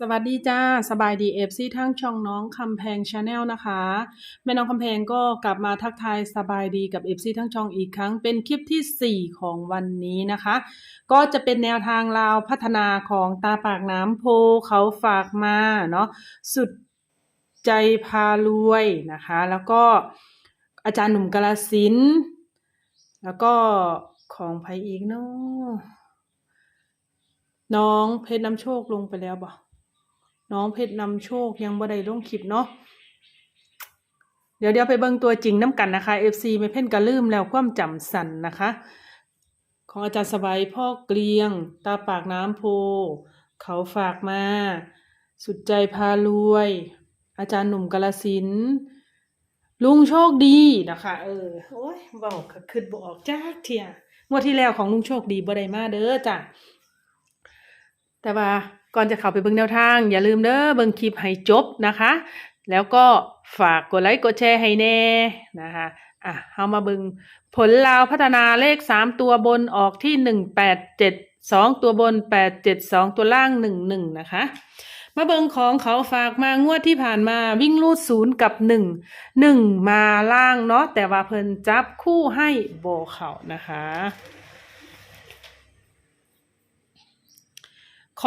สวัสดีจ้า สบายดีเอฟซีทั้งช่องน้องคำแพงชาแนลนะคะ แม่น้องคำแพงก็กลับมาทักทายสบายดีกับเอฟซีทั้งช่องอีกครั้ง เป็นคลิปที่ 4 ของวันนี้นะคะ ก็จะเป็นแนวทางราวพัฒนาของตาปากน้ำโพเขาฝากมาเนาะสุดใจพารวยนะคะ แล้วก็อาจารย์หนุ่มกาลสินแล้วก็ของไพอีกเนาะน้องเพชรน้ำโชคลงไปแล้วบ่ น้องเพชรนำโชคยังบ่ได้ลงคลิปเนาะเดี๋ยวเดี๋ยวไปเบิ่งตัวจริงน้ำกันนะคะ FC ไม่เพ่นกระลืมแล้วความจำสั่นนะคะ ของอาจารย์สบายพ่อเกลียง ตาปากน้ำโพ เขาฝากมา สุดใจพารวย อาจารย์หนุ่มกาลสินลุงโชคดีนะคะ เออโอ้ยบอกขึ้นบออกจ้าเทียงวดที่แล้วของลุงโชคดีบ่ได้มาเด้อจ้ะแต่ว่า ก่อนจะเข้าไปเบิ่งแนวทาง อย่าลืมเด้อเบิ่งคลิปให้จบนะคะ แล้วก็ฝากกดไลค์กดแชร์ให้แน่นะคะอะเฮามาเบิ่งผลลาวพัฒนาเลข3ตัวบนออกที่187 2ตัวบน872ตัวล่าง11นะคะมาเบิ่งของเขาฝากมางวดที่ผ่านมาวิ่งรูดศูนย์กับ1 1มาล่างเนาะแต่ว่าเพิ่นจับคู่ให้โบเขานะคะ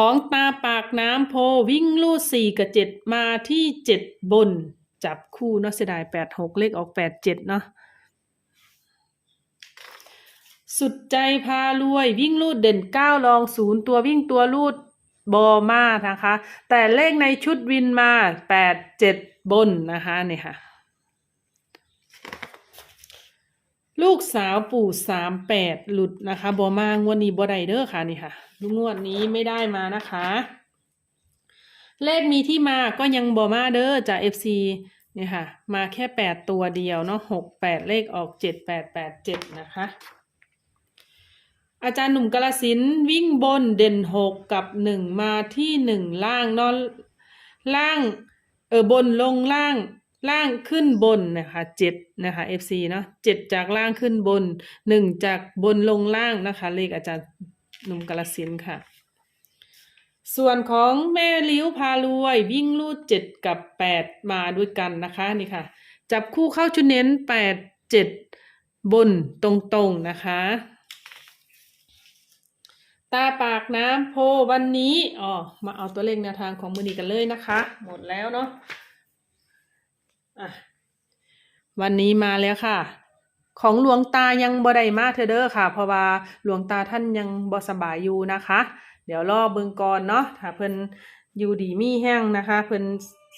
ของตาปากน้ำโพวิ่งลูดสี่กับเจ็ดมาที่เจ็ดบน จับคู่เนาะเสียดายแปดหกเลขออกแปดเจ็ดเนาะสุดใจพารวยวิ่งลูดเด่นเก้าลองศูนย์ตัววิ่งตัวลูดบอมานะคะ แต่เลขในชุดวินมาแปดเจ็ดบนนะคะเนี่ยค่ะ ลูกสาวปู่สามแปดหลุดนะคะบอมางวดนี้บอไดเดอร์ค่ะนี่ค่ะงวดนี้ไม่ได้มานะคะ เลขมีที่มาก็ยังบอมาเด้อจาก FC เนี่ยค่ะ มาแค่แปดตัวเดียวเนาะหกแปดเลขออกเจ็ดแปดแปดเจ็ดนะคะ อาจารย์หนุ่มกาลสินวิ่งบนเด่นหกกับหนึ่งมาที่หนึ่งล่างนอนล่างเออบนลงล่าง ล่างขึ้นบนนะคะเจ็ดนะคะ FC เนาะเจ็ดจากล่างขึ้นบนหนึ่งจากบนลงล่างนะคะ เลขอาจารย์หนุ่มกาลสินค่ะ ส่วนของแม่ลิ้วพารวยวิ่งลูดเจ็ดกับแปดมาด้วยกันนะคะนี่ค่ะ จับคู่เข้าชุดเน้นแปดเจ็ดบนตรงๆนะคะ ตาปากน้ำโพวันนี้อ๋อมาเอาตัวเลขแนวทางของมือนีกันเลยนะคะ หมดแล้วเนาะ วันนี้มาแล้วค่ะ ของหลวงตายังบ่ได้มาเธอเด้อค่ะ เพราะว่าหลวงตาท่านยังบ่สบายอยู่นะคะ เดี๋ยวรอเบิ่งก่อนเนาะถ้าเพิ่นอยู่ดีมีแห้งนะคะ เพิ่น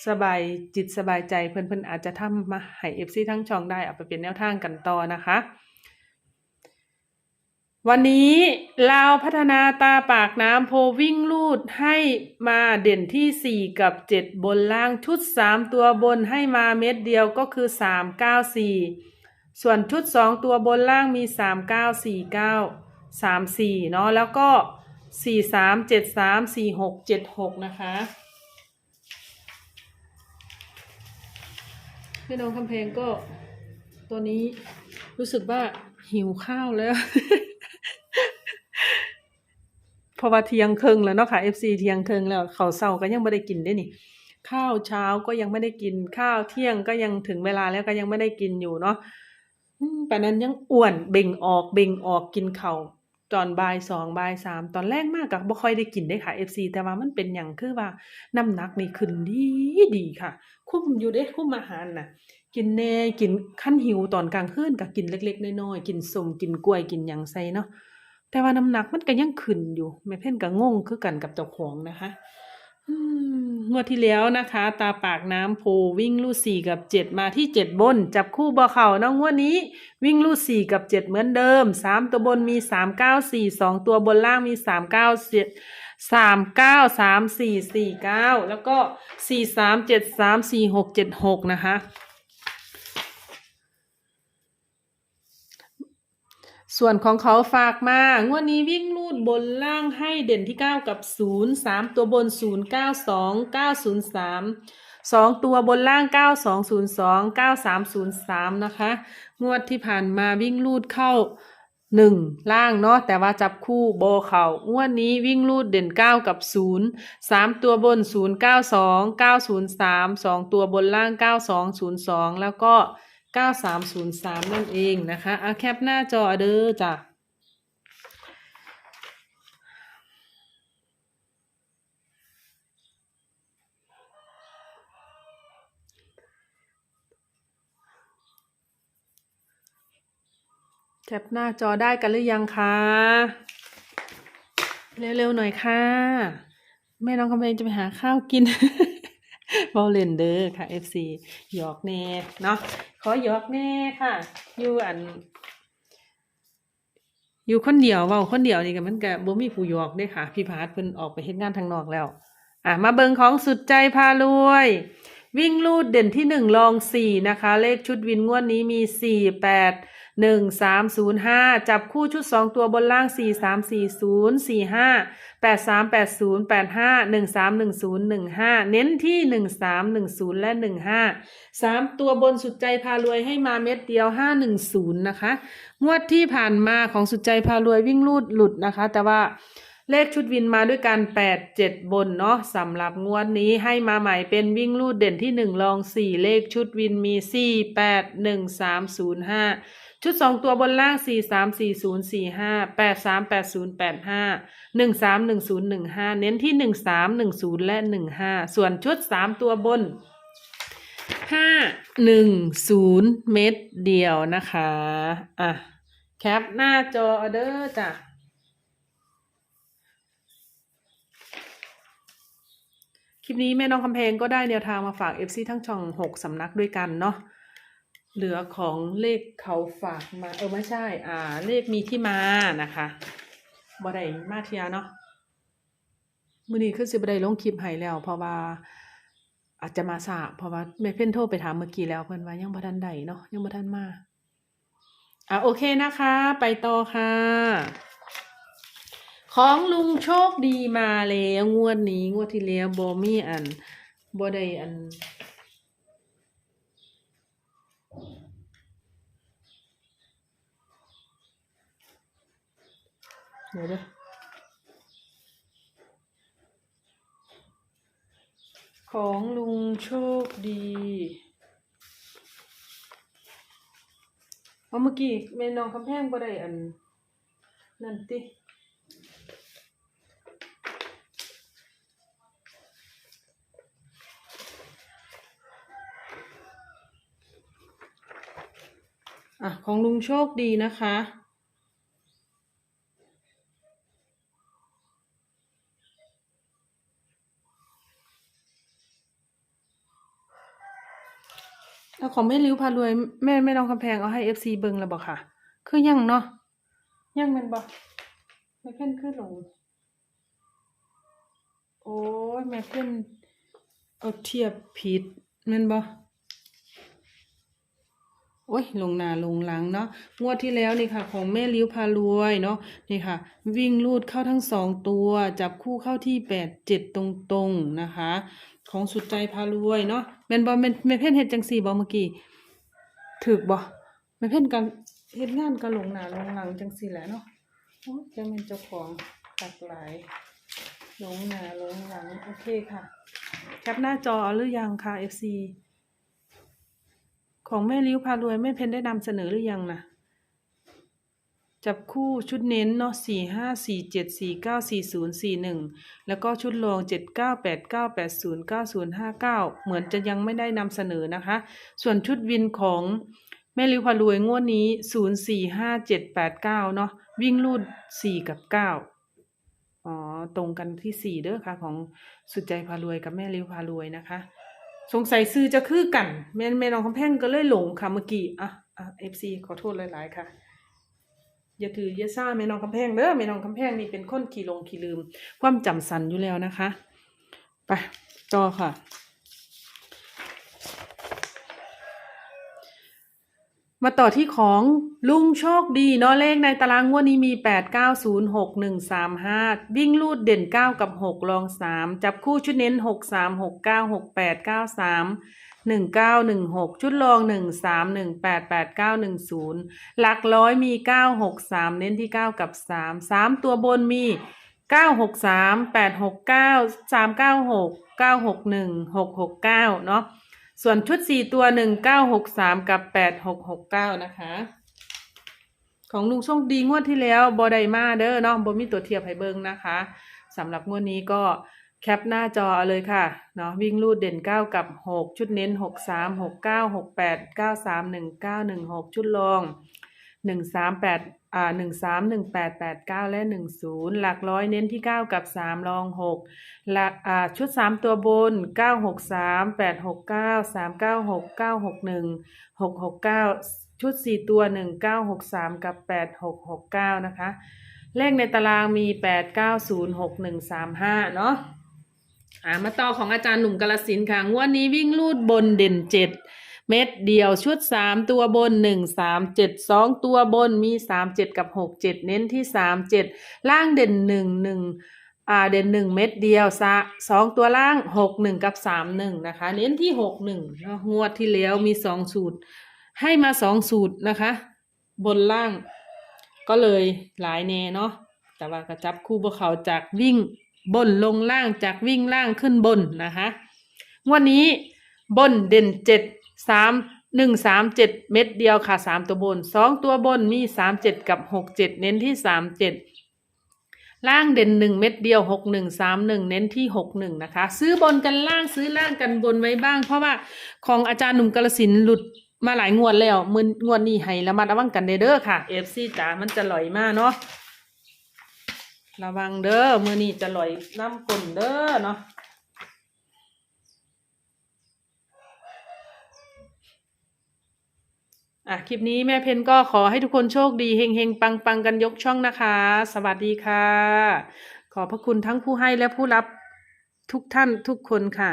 สบายจิตสบายใจเพิ่นเพิ่นอาจจะทำมาให้ FC ทั้งช่องได้เอาไปเป็นแนวทางกันต่อนะคะ วันนี้ลาพัฒนาตาปากน้ำโพวิ่งลูดให้มาเด่นที่ 4 กับ 7 บนล่างชุด 3 ตัวบนให้มาเม็ดเดียวก็คือ 3 9 4 ส่วนชุด 2 ตัวบนล่างมี 3 9 4 9 3 4 เนาะแล้วก็ 4 3 7 3 4 6 7 6 นะคะพี่น้องคำเพลงก็ตัวนี้รู้สึกว่าหิวข้าวแล้ว เพราะว่าเที่ยงครึ่งแล้วเนาะค่ะ FC เที่ยงครึ่งแล้วเขาวเช้าก็ยังไม่ได้กินได้นี่ข้าวเช้าก็ยังไม่ได้กินข้าวเที่ยงก็ยังถึงเวลาแล้วก็ยังไม่ได้กินอยู่เนาะปานนั้นยังอ้วนเบ่งออกเบ่งออกกินเข้าตอนบ่ายสองบ่ายสามตอนแรกมากก็บ่ค่อยได้กินได้ค่ะ FC แต่ว่ามันเป็นหยังคือว่าน้ำหนักนี่ขึ้นดีดีค่ะ คุ้มอยู่เด้คุ้มอาหารน่ะ กินแน่กินขั้นหิวตอนกลางคืนก็กินเล็ก ๆน้อยๆกินสมกินกล้วยกินหยังใส่เนาะ แต่ว่าน้ำหนักมันก็ยังขึ้นอยู่แม่เพ่นก็งงคือกันกับเจ้าของนะคะงวดที่แล้วนะคะ ตาปากน้ำโพวิ่งลู่สี่กับเจ็ดมาที่เจ็ดบน จับคู่บ่เข่านะงวดนี้ วิ่งลู่สี่กับเจ็ดเหมือนเดิมสามตัวบนมีสามเก้าสี่สองตัวบนล่างมีสามเก้าเจ็ดสามเก้าสามสี่สี่เก้าแล้วก็สี่สามเจ็ดสามสี่หกเจ็ดหกนะคะ ส่วนของเขาฝากมางวดนี้วิ่งลูดบนล่างให้เด่นที่ 9 กับ 0 3 ตัวบน 0 9 2 9 0 3 2 ตัวบนล่าง 9 2 0 2 9 3 0 3 นะคะ งวดที่ผ่านมาวิ่งลูดเข้าหนึ่งล่างเนาะแต่ว่าจับคู่โบเขางวดนี้วิ่งรูดเด่นเก้ากับศูนย์สามตัวบนศูนย์เก้าสองเก้าศูนย์สามสองตัวบนล่างเก้าสองศูนย์สองแล้วก็ เก้าสามศูนย์สามนั่นเองนะคะเอาแคปหน้าจอเด้อจ้ะแคปหน้าจอได้กันหรือยังคะเร็วๆหน่อยค่ะ แม่น้องกำเพงจะไปหาข้าวกินบอลเลนเดอร์ค่ะ FC หยอกแน่เนาะ ขอหยอกแน่ค่ะ อยู่อัน อยู่คนเดียวเว้าคนเดียวนี่ก็มันก็บ่มีผู้หยอกเด้ค่ะ พี่พาร์ทเพิ่นออกไปเฮ็ดงานทางนอกแล้ว อะมาเบิงของสุดใจพารวย วิ่งลูดเด่นที่หนึ่งลองสี่นะคะ เลขชุดวินงวดนี้มีสี่แปด 1305 จับคู่ชุด 2 ตัวบนล่าง 4340 45 8380 85 1310 15 เน้นที่ 1310 และ 15 3 ตัวบนสุดใจพารวยให้มาเม็ดเดียว 510 นะคะ งวดที่ผ่านมาของสุดใจพารวยวิ่งลูดหลุดนะคะ แต่ว่าเลขชุดวินมาด้วยกัน 8 7 บนเนาะสำหรับงวดนี้ให้มาใหม่เป็นวิ่งลูดเด่นที่ 1 ลอง 4 เลขชุดวินมี 4 8 1 3 0 5 ชุดสองตัวบนล่างสี่สามสี่ศูนย์สี่ห้าแปดสามแปดศูนย์แปดห้าหนึ่งสามหนึ่งศูนย์หนึ่งห้าเน้นที่หนึ่งสามหนึ่งศูนย์และหนึ่งห้าส่วนชุดสามตัวบนห้าหนึ่งศูนย์เม็ดเดียวนะคะ อะ แคปหน้าจอเด้อจ้ะคลิปนี้แม่น้องคำเพลงก็ได้แนวทางมาฝาก FC ทั้งช่องหกสำนักด้วยกันเนาะ เหลือของเลขเขาฝากมา เออไม่ใช่ อ่า เลขมีที่มานะคะบ่ได้มาเทียเนาะมื้อนี้คือสิบ่ได้ลงคลิปให้แล้ว เพราะว่า อาจจะมาสาเพราะว่าแม่เพ่นโทรไปถามเมื่อกี้แล้วเพิ่นว่ายังบ่ทันได้เนาะยังบ่ทันมาอะโอเคนะคะ ไปต่อค่ะ ของลุงโชคดีมาแล้วงวดนี้งวดที่แล้วบ่มีอันบ่ได้อัน เดี๋ยวด้อของลุงโชคดีเอาเมื่อกี้แม่น้องคำแพงบ่ได้อัน นั่นติอะ ของลุงโชคดีนะคะ แล้วของแม่ริ้วพารวย แม่แม่น้องคำแพงเอาให้เอฟซีเบิงแล้วบอกค่ะ คือยังเนาะยังมันบอกแม่เพ่นขึ้นลงโอ้ยแม่เพ่นเอาเทียบผิดแม่นบ่โอ้ยลงหนาลงหลังเนาะงวดที่แล้วนี่ค่ะ ของแม่ลิ้วพารวยเนาะนี่ค่ะ วิ่งลูดเข้าทั้งสองตัว จับคู่เข้าที่แปดเจ็ดตรงๆนะคะ ของสุดใจพารวยเนาะแม่นบ่แม่นแม่เพ่นเฮ็ดจังซี่บ่เมื่อกี้ถูกบ่แม่เพ่นกันเฮ็ดงานก็ลงหน้าลงหลังจังซี่แหละเนาะโอ้ยจังเป็นเจ้าของหลากหลายลงหน้าลงหลังโอเคค่ะแคปหน้าจอหรือยังค่ะ FC ของแม่ลิ้วพารวยแม่เพ่นได้นำเสนอหรือยังนะ จับคู่ชุดเน้นเนาะสี่ห้าสี่เจ็ดสี่เก้าสี่ศูนย์สี่หนึ่งแล้วก็ชุดรองเจ็ดเก้าแปดเก้าแปดศูนย์เก้าศูนย์ห้าเก้าเหมือนจะยังไม่ได้นำเสนอนะคะ ส่วนชุดวินของแม่ลิวพารวยงวดนี้ศูนย์สี่ห้าเจ็ดแปดเก้าเนาะวิ่งรูดสี่กับเก้าอ๋อตรงกันที่สี่เด้อค่ะ ของสุดใจพารวยกับแม่ริวพารวยนะคะ สงสัยซื้อจะคือกันแม่แม่น้องคำแพงก็เลยหลงค่ะเมื่อกี้อะอะเอฟซีขอโทษหลาย ๆ ค่ะ อย่าถืออย่าซ่าแม่น้องคำแพงเด้อแม่น้องคำแพงนี่เป็นคนขี้ลงขี้ลืม ความจำสันอยู่แล้วนะคะ ไปต่อค่ะ มาต่อที่ของลุงโชคดีเนาะเลขในตารางงวดนี้มี 8 9 0 6 1 3 5 วิ่งลูดเด่น 9 กับ6รอง 3 จับคู่ชุดเน้น 6 3 6 9 6 8 9 3 1 9 1 6 ชุดรอง 1 3 1 8 8 9 1 0 หลักร้อยมี 9 6 3 เน้นที่ 9 กับ 3 3 ตัวบนมี 9 6 3 8 6 9 3 9 6 9 6 1 6 6 9 เนาะ ส่วนชุดสี่ตัวหนึ่งเก้าหกสามกับแปดหกหกเก้านะคะ ของลุงโชคดีงวดที่แล้วบอไดมาเด้อเนาะบมีตัวเทียบให้เบิ่งนะคะสำหรับงวดนี้ก็แคปหน้าจอเอาเลยค่ะเนาะวิ่งรูดเด่นเก้ากับหกชุดเน้นหกสามหกเก้าหกแปดเก้าสามหนึ่งเก้าหนึ่งหกชุดรองหนึ่งสามแปด หนึ่งสามหนึ่งแปดแปดเก้าและหนึ่งศูนย์หลักร้อยเน้นที่เก้ากับสามรองหกหลักอ่าชุดสามตัวบนเก้าหกสามแปดหกเก้าสามเก้าหกเก้าหกหนึ่งหกหกเก้าชุดสี่ตัวหนึ่งเก้าหกสามกับแปดหกหกเก้านะคะ เลขในตารางมีแปดเก้าศูนย์หกหนึ่งสามห้าเนาะอ่ามาต่อของอาจารย์หนุ่มกาลสินค่ะ งวดนี้วิ่งลูดบนเด่นเจ็ด เม็ดเดียวชุดสามตัวบนหนึ่งสามเจ็ดสองตัวบนมีสามเจ็ดกับหกเจ็ดเน้นที่สามเจ็ดล่างเด่นหนึ่งหนึ่งอ่าเด่นหนึ่งเม็ดเดียวซะสองตัวล่างหกหนึ่งกับสามหนึ่งนะคะ เน้นที่หกหนึ่งเนาะงวดที่แล้วมีสองสูตร ให้มาสองสูตรนะคะ บนล่าง ก็เลยหลายแน่เนาะแต่ว่ากระจับคู่บวเขาจากวิ่งบนลงล่างจากวิ่งล่างขึ้นบนนะคะงวดนี้บนเด่นเจ็ด สามหนึ่งสามเจ็ดเม็ดเดียวค่ะสามตัวบนสองตัวบนมีสามเจ็ดกับหกเจ็ดเน้นที่สามเจ็ดล่างเด่นหนึ่งเม็ดเดียวหกหนึ่งสามหนึ่งเน้นที่หกหนึ่งนะคะ ซื้อบนกันล่างซื้อล่างกันบนไว้บ้าง เพราะว่าของอาจารย์หนุ่มกาลสินหลุดมาหลายงวดแล้วมืองวดนี้ให้ระมัดระวังกันเด้อเด้อค่ะเอฟซีจ๋ามันจะลอยมากเนาะระวังเด้อมือนี้จะลอยน้ำกลนเด้อเนาะ อะคลิปนี้แม่เพนก็ขอให้ทุกคนโชคดีเฮงเฮงปังปังกันยกช่องนะคะ สวัสดีค่ะ ขอพระคุณทั้งผู้ให้และผู้รับทุกท่านทุกคนค่ะ